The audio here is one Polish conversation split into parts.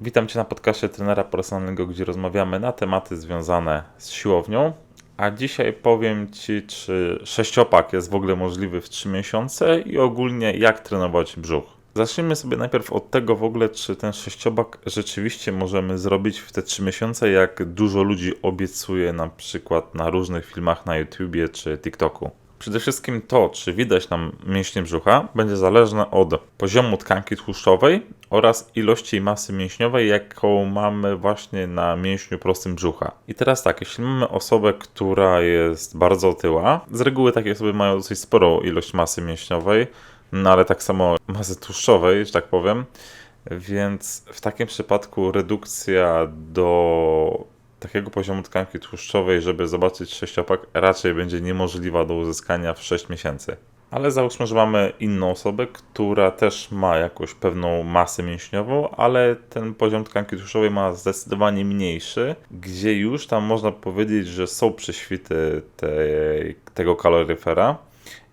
Witam Cię na podcaście trenera personalnego, gdzie rozmawiamy na tematy związane z siłownią. A dzisiaj powiem Ci, czy sześciopak jest w ogóle możliwy w 3 miesiące i ogólnie jak trenować brzuch. Zacznijmy sobie najpierw od tego w ogóle, czy ten sześciopak rzeczywiście możemy zrobić w te 3 miesiące, jak dużo ludzi obiecuje na przykład na różnych filmach na YouTubie czy TikToku. Przede wszystkim to, czy widać nam mięśnie brzucha, będzie zależne od poziomu tkanki tłuszczowej oraz ilości masy mięśniowej, jaką mamy właśnie na mięśniu prostym brzucha. I teraz tak, jeśli mamy osobę, która jest bardzo otyła, z reguły takie osoby mają dosyć sporą ilość masy mięśniowej, no ale tak samo masy tłuszczowej, że tak powiem, więc w takim przypadku redukcja do takiego poziomu tkanki tłuszczowej, żeby zobaczyć sześciopak, raczej będzie niemożliwa do uzyskania w 6 miesięcy. Ale załóżmy, że mamy inną osobę, która też ma jakąś pewną masę mięśniową, ale ten poziom tkanki tłuszczowej ma zdecydowanie mniejszy, gdzie już tam można powiedzieć, że są prześwity tej, tego kaloryfera.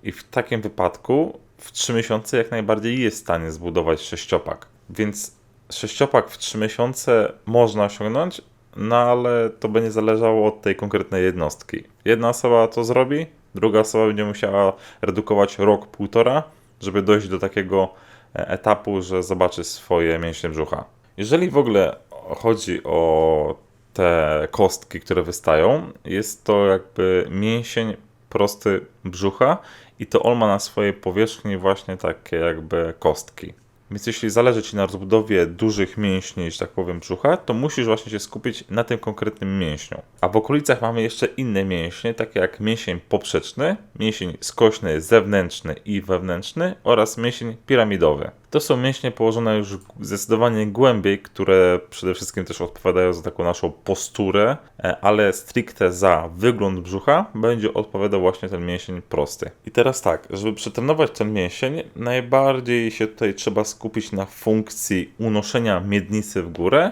I w takim wypadku w 3 miesiące jak najbardziej jest w stanie zbudować sześciopak. Więc sześciopak w 3 miesiące można osiągnąć, no ale to będzie zależało od tej konkretnej jednostki. Jedna osoba to zrobi, druga osoba będzie musiała redukować rok, półtora, żeby dojść do takiego e, etapu, że zobaczy swoje mięśnie brzucha. Jeżeli w ogóle chodzi o te kostki, które wystają, jest to jakby mięsień prosty brzucha i to on ma na swojej powierzchni właśnie takie jakby kostki. Więc jeśli zależy Ci na rozbudowie dużych mięśni, że tak powiem, brzucha, to musisz właśnie się skupić na tym konkretnym mięśniu. A w okolicach mamy jeszcze inne mięśnie, takie jak mięsień poprzeczny, mięsień skośny zewnętrzny i wewnętrzny oraz mięsień piramidowy. To są mięśnie położone już zdecydowanie głębiej, które przede wszystkim też odpowiadają za taką naszą posturę, e, ale stricte za wygląd brzucha będzie odpowiadał właśnie ten mięsień prosty. I teraz tak, żeby przetrenować ten mięsień, najbardziej się tutaj trzeba skupić na funkcji unoszenia miednicy w górę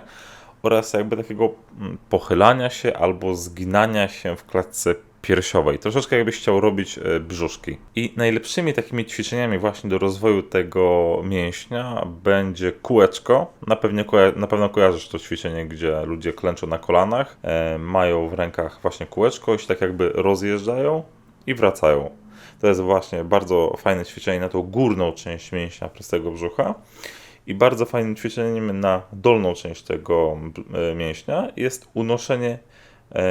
oraz jakby takiego mm, pochylania się albo zginania się w klatce piersiowej. Troszeczkę jakbyś chciał robić e, brzuszki. I najlepszymi takimi ćwiczeniami właśnie do rozwoju tego mięśnia będzie kółeczko. Na, pewno, na pewno kojarzysz to ćwiczenie, gdzie ludzie klęczą na kolanach, e, mają w rękach właśnie kółeczko i się tak jakby rozjeżdżają i wracają. To jest właśnie bardzo fajne ćwiczenie na tą górną część mięśnia prostego brzucha. I bardzo fajnym ćwiczeniem na dolną część tego e, mięśnia jest unoszenie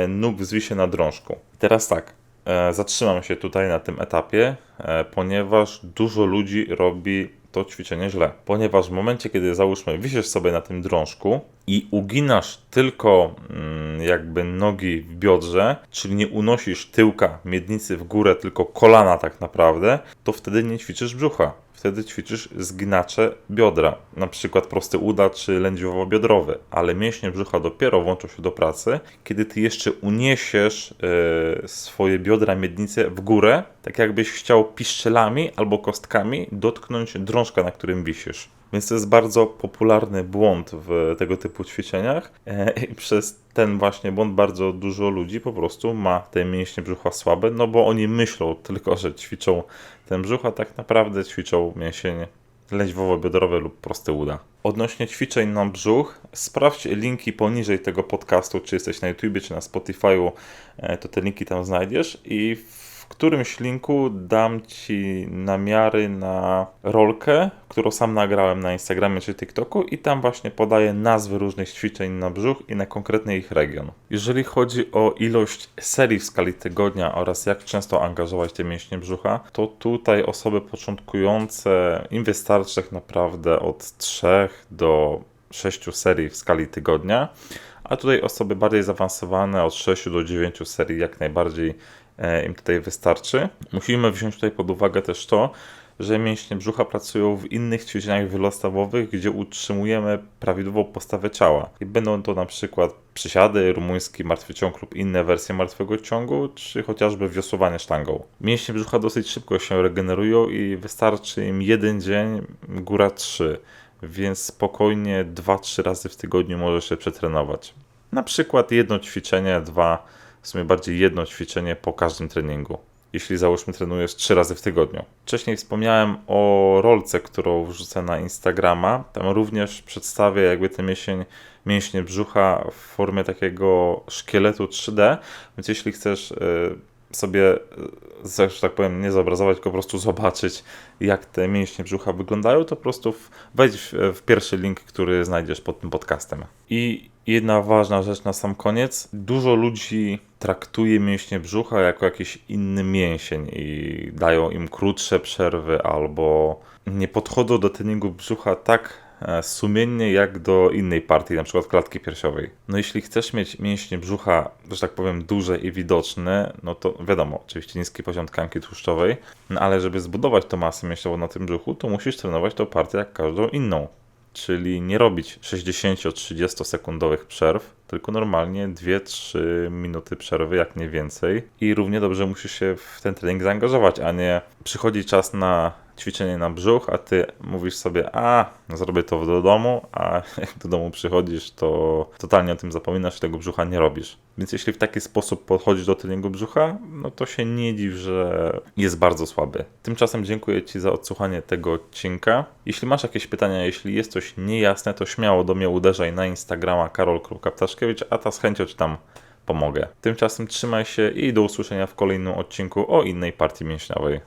nóg w zwisie na drążku. Teraz tak, e, zatrzymam się tutaj na tym etapie, e, ponieważ dużo ludzi robi to ćwiczenie źle. Ponieważ w momencie, kiedy załóżmy, wisisz sobie na tym drążku i uginasz tylko mm, jakby nogi w biodrze, czyli nie unosisz tyłka miednicy w górę, tylko kolana tak naprawdę, to wtedy nie ćwiczysz brzucha wtedy ćwiczysz zginacze biodra, na przykład prosty uda czy lędźwiowo-biodrowy, ale mięśnie brzucha dopiero włączą się do pracy, kiedy ty jeszcze uniesiesz yy, swoje biodra, miednice w górę, tak jakbyś chciał piszczelami albo kostkami dotknąć drążka, na którym wisisz. Więc to jest bardzo popularny błąd w tego typu ćwiczeniach e, i przez ten właśnie błąd bardzo dużo ludzi po prostu ma te mięśnie brzucha słabe, no bo oni myślą tylko, że ćwiczą ten brzuch, a tak naprawdę ćwiczą mięsień lędźwowo-biodrowy lub prosty uda. Odnośnie ćwiczeń na brzuch, sprawdź linki poniżej tego podcastu, czy jesteś na YouTube, czy na Spotify'u, e, to te linki tam znajdziesz i w którymś linku dam Ci namiary na rolkę, którą sam nagrałem na Instagramie czy TikToku i tam właśnie podaję nazwy różnych ćwiczeń na brzuch i na konkretny ich region. Jeżeli chodzi o ilość serii w skali tygodnia oraz jak często angażować te mięśnie brzucha, to tutaj osoby początkujące im wystarczy tak naprawdę od 3 do 6 serii w skali tygodnia, a tutaj osoby bardziej zaawansowane od 6 do 9 serii jak najbardziej im tutaj wystarczy. Musimy wziąć tutaj pod uwagę też to, że mięśnie brzucha pracują w innych ćwiczeniach wielostawowych, gdzie utrzymujemy prawidłową postawę ciała. I będą to na przykład przysiady, rumuński martwy ciąg lub inne wersje martwego ciągu, czy chociażby wiosłowanie sztangą. Mięśnie brzucha dosyć szybko się regenerują i wystarczy im jeden dzień, góra trzy, więc spokojnie 2-3 razy w tygodniu możesz się przetrenować. Na przykład jedno ćwiczenie, dwa w sumie bardziej jedno ćwiczenie po każdym treningu. jeśli załóżmy trenujesz 3 razy w tygodniu. Wcześniej wspomniałem o rolce, którą wrzucę na Instagrama. Tam również przedstawię jakby te mięsień, mięśnie brzucha w formie takiego szkieletu 3D, więc jeśli chcesz y, sobie, y, że tak powiem, nie zobrazować, tylko po prostu zobaczyć, jak te mięśnie brzucha wyglądają, to po prostu wejdź w, w pierwszy link, który znajdziesz pod tym podcastem. I jedna ważna rzecz na sam koniec. Dużo ludzi traktuje mięśnie brzucha jako jakiś inny mięsień i dają im krótsze przerwy albo nie podchodzą do treningu brzucha tak e, sumiennie jak do innej partii, na przykład klatki piersiowej. No jeśli chcesz mieć mięśnie brzucha, że tak powiem, duże i widoczne, no to wiadomo, oczywiście niski poziom tkanki tłuszczowej, no ale żeby zbudować tą masę mięśniową na tym brzuchu, to musisz trenować tą partię jak każdą inną. Czyli nie robić 60-30 sekundowych przerw, tylko normalnie 2-3 minuty przerwy, jak nie więcej. I równie dobrze musisz się w ten trening zaangażować, a nie przychodzi czas na ćwiczenie na brzuch, a ty mówisz sobie, a zrobię to do domu, a jak do domu przychodzisz, to totalnie o tym zapominasz i tego brzucha nie robisz. Więc jeśli w taki sposób podchodzisz do treningu brzucha, no to się nie dziw, że jest bardzo słaby. Tymczasem dziękuję Ci za odsłuchanie tego odcinka. Jeśli masz jakieś pytania, jeśli jest coś niejasne, to śmiało do mnie uderzaj na Instagrama karol.ptaszkiewicz, a ta z chęcią Ci tam pomogę. Tymczasem trzymaj się i do usłyszenia w kolejnym odcinku o innej partii mięśniowej.